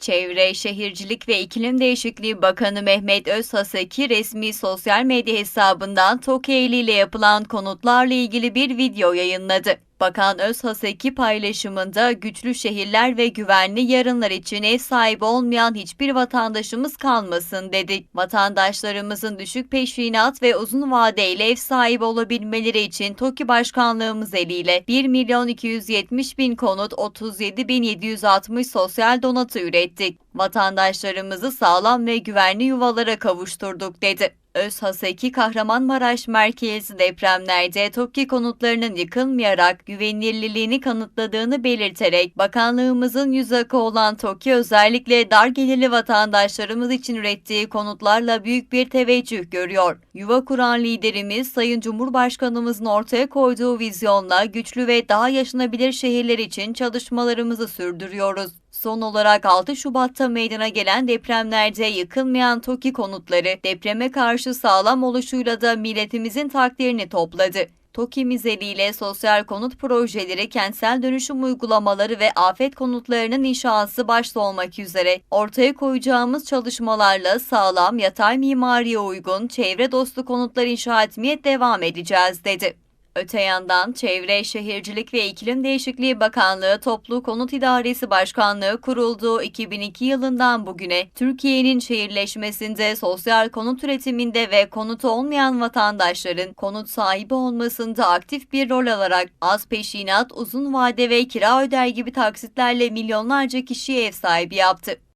Çevre, Şehircilik ve İklim Değişikliği Bakanı Mehmet Özhaseki resmi sosyal medya hesabından TOKİ ile yapılan konutlarla ilgili bir video yayınladı. Bakan Özhaseki paylaşımında güçlü şehirler ve güvenli yarınlar için ev sahibi olmayan hiçbir vatandaşımız kalmasın dedi. Vatandaşlarımızın düşük peşinat ve uzun vadeyle ev sahibi olabilmeleri için TOKİ Başkanlığımız eliyle 1 milyon 270 bin konut 37 bin 760 sosyal donatı ürettik. Vatandaşlarımızı sağlam ve güvenli yuvalara kavuşturduk dedi. Özhaseki Kahramanmaraş merkezli depremlerde TOKİ konutlarının yıkılmayarak güvenilirliğini kanıtladığını belirterek bakanlığımızın yüz akı olan TOKİ özellikle dar gelirli vatandaşlarımız için ürettiği konutlarla büyük bir teveccüh görüyor. Yuva kuran liderimiz Sayın Cumhurbaşkanımızın ortaya koyduğu vizyonla güçlü ve daha yaşanabilir şehirler için çalışmalarımızı sürdürüyoruz. Son olarak 6 Şubat'ta meydana gelen depremlerde yıkılmayan TOKİ konutları depreme karşı sağlam oluşuyla da milletimizin takdirini topladı. TOKİ mizeliyle sosyal konut projeleri, kentsel dönüşüm uygulamaları ve afet konutlarının inşası başta olmak üzere ortaya koyacağımız çalışmalarla sağlam, yatay mimariye uygun, çevre dostu konutlar inşa etmeye devam edeceğiz dedi. Öte yandan Çevre, Şehircilik ve İklim Değişikliği Bakanlığı Toplu Konut İdaresi Başkanlığı kurulduğu 2002 yılından bugüne Türkiye'nin şehirleşmesinde, sosyal konut üretiminde ve konutu olmayan vatandaşların konut sahibi olmasında aktif bir rol alarak az peşinat, uzun vade ve kira öder gibi taksitlerle milyonlarca kişiye ev sahibi yaptı.